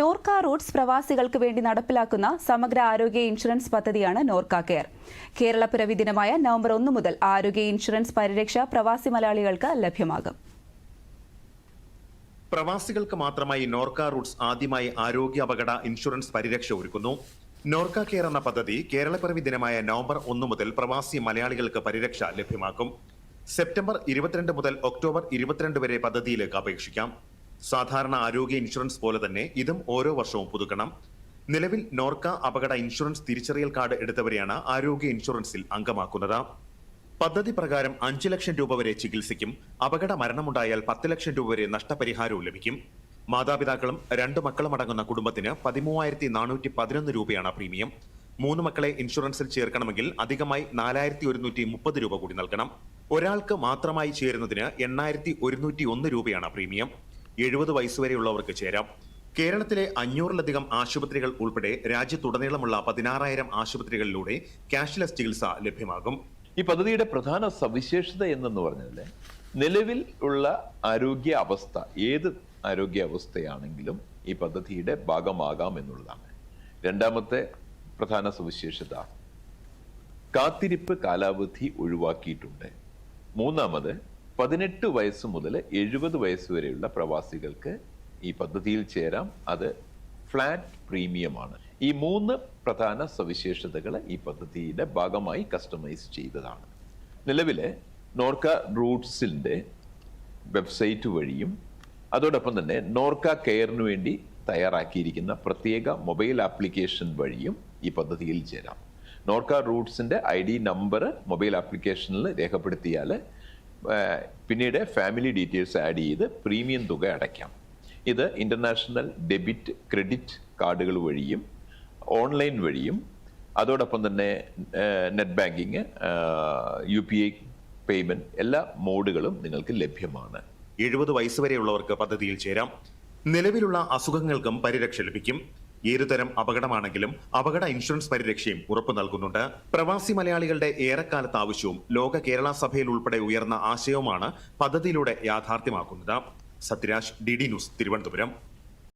Norka Roots പ്രവാസികൾക്ക് വേണ്ടി നടപ്പിലാക്കുന്ന സമഗ്ര ആരോഗ്യ ഇൻഷുറൻസ് പദ്ധതിയാണ് നോർക്ക കെയർ. കേരളപ്പിറവി ദിനമായ നവംബർ ഒന്ന് മുതൽ ആരോഗ്യ ഇൻഷുറൻസ് പരിരക്ഷ പ്രവാസി മലയാളികൾക്ക് ലഭ്യമാകും. പ്രവാസികൾക്ക് മാത്രമായി നോർക്ക റൂട്ട്സ് ആദ്യമായി ആരോഗ്യ അപകട ഇൻഷുറൻസ് പരിരക്ഷ ഒരുക്കുന്നു. നോർക്ക കെയർ എന്ന പദ്ധതി കേരളപ്പിറവി ദിനമായ നവംബർ ഒന്ന് മുതൽ പ്രവാസി മലയാളികൾക്ക് പരിരക്ഷ ലഭ്യമാക്കും. സെപ്റ്റംബർ ഇരുപത്തിരണ്ട് മുതൽ ഒക്ടോബർ ഇരുപത്തിരണ്ട് വരെ പദ്ധതിയിലേക്ക് അപേക്ഷിക്കാം. സാധാരണ ആരോഗ്യ ഇൻഷുറൻസ് പോലെ തന്നെ ഇതും ഓരോ വർഷവും പുതുക്കണം. നിലവിൽ നോർക്ക അപകട ഇൻഷുറൻസ് തിരിച്ചറിയൽ കാർഡ് എടുത്തവരെയാണ് ആരോഗ്യ ഇൻഷുറൻസിൽ അംഗമാക്കുന്നത്. പദ്ധതി പ്രകാരം അഞ്ചു ലക്ഷം രൂപ വരെ ചികിത്സയ്ക്കും അപകട മരണമുണ്ടായാൽ പത്ത് ലക്ഷം രൂപ വരെ നഷ്ടപരിഹാരവും ലഭിക്കും. മാതാപിതാക്കളും രണ്ട് മക്കളും അടങ്ങുന്ന കുടുംബത്തിന് പതിമൂവായിരത്തി നാനൂറ്റി പതിനൊന്ന് രൂപയാണ് പ്രീമിയം. മൂന്ന് മക്കളെ ഇൻഷുറൻസിൽ ചേർക്കണമെങ്കിൽ അധികമായി നാലായിരത്തി ഒരുന്നൂറ്റി മുപ്പത് രൂപ കൂടി നൽകണം. ഒരാൾക്ക് മാത്രമായി ചേരുന്നതിന് എണ്ണായിരത്തി ഒരുന്നൂറ്റി ഒന്ന് രൂപയാണ് പ്രീമിയം. എഴുപത് വയസ്സുവരെയുള്ളവർക്ക് ചേരാം. കേരളത്തിലെ അഞ്ഞൂറിലധികം ആശുപത്രികൾ ഉൾപ്പെടെ രാജ്യത്തുടനീളമുള്ള പതിനാറായിരം ആശുപത്രികളിലൂടെ ക്യാഷ്ലെസ് ചികിത്സ ലഭ്യമാകും. ഈ പദ്ധതിയുടെ പ്രധാന സവിശേഷത എന്തെന്ന് പറഞ്ഞാൽ നിലവിൽ ഉള്ള ആരോഗ്യ അവസ്ഥ ഏത് ആരോഗ്യ അവസ്ഥയാണെങ്കിലും ഈ പദ്ധതിയുടെ ഭാഗമാകാം എന്നുള്ളതാണ്. രണ്ടാമത്തെ പ്രധാന സവിശേഷത കാത്തിരിപ്പ് കാലാവധി ഒഴിവാക്കിയിട്ടുണ്ട്. മൂന്നാമത് പതിനെട്ട് വയസ്സ് മുതൽ എഴുപത് വയസ്സ് വരെയുള്ള പ്രവാസികൾക്ക് ഈ പദ്ധതിയിൽ ചേരാം. അത് ഫ്ലാറ്റ് പ്രീമിയമാണ്. ഈ മൂന്ന് പ്രധാന സവിശേഷതകൾ ഈ പദ്ധതിയുടെ ഭാഗമായി കസ്റ്റമൈസ് ചെയ്തതാണ്. നിലവിലെ നോർക്ക റൂട്ട്സിന്റെ വെബ്സൈറ്റ് വഴിയും അതോടൊപ്പം തന്നെ നോർക്ക കെയറിന് വേണ്ടി തയ്യാറാക്കിയിരിക്കുന്ന പ്രത്യേക മൊബൈൽ ആപ്ലിക്കേഷൻ വഴിയും ഈ പദ്ധതിയിൽ ചേരാം. നോർക്ക റൂട്ട്സിന്റെ ഐ ഡി നമ്പർ മൊബൈൽ ആപ്ലിക്കേഷനിൽ രേഖപ്പെടുത്തിയാൽ പിന്നീട് ഫാമിലി ഡീറ്റെയിൽസ് ആഡ് ചെയ്ത് പ്രീമിയം തുക അടയ്ക്കാം. ഇത് ഇന്റർനാഷണൽ ഡെബിറ്റ് ക്രെഡിറ്റ് കാർഡുകൾ വഴിയും ഓൺലൈൻ വഴിയും അതോടൊപ്പം തന്നെ net banking U P I payment എല്ലാ മോഡുകളും നിങ്ങൾക്ക് ലഭ്യമാണ്. എഴുപത് വയസ്സ് വരെയുള്ളവർക്ക് പദ്ധതിയിൽ ചേരാം. നിലവിലുള്ള അസുഖങ്ങൾക്കും പരിരക്ഷ ലഭിക്കും. ഏതുതരം അപകടമാണെങ്കിലും അപകട ഇൻഷുറൻസ് പരിരക്ഷയും ഉറപ്പു നൽകുന്നുണ്ട്. പ്രവാസി മലയാളികളുടെ ഏറെക്കാലത്ത് ആവശ്യവും ലോക കേരള സഭയിൽ ഉൾപ്പെടെ ഉയർന്ന ആശയവുമാണ് പദ്ധതിയിലൂടെ യാഥാർത്ഥ്യമാക്കുന്നത്. Sathyaraj D D news Thiruvananthapuram.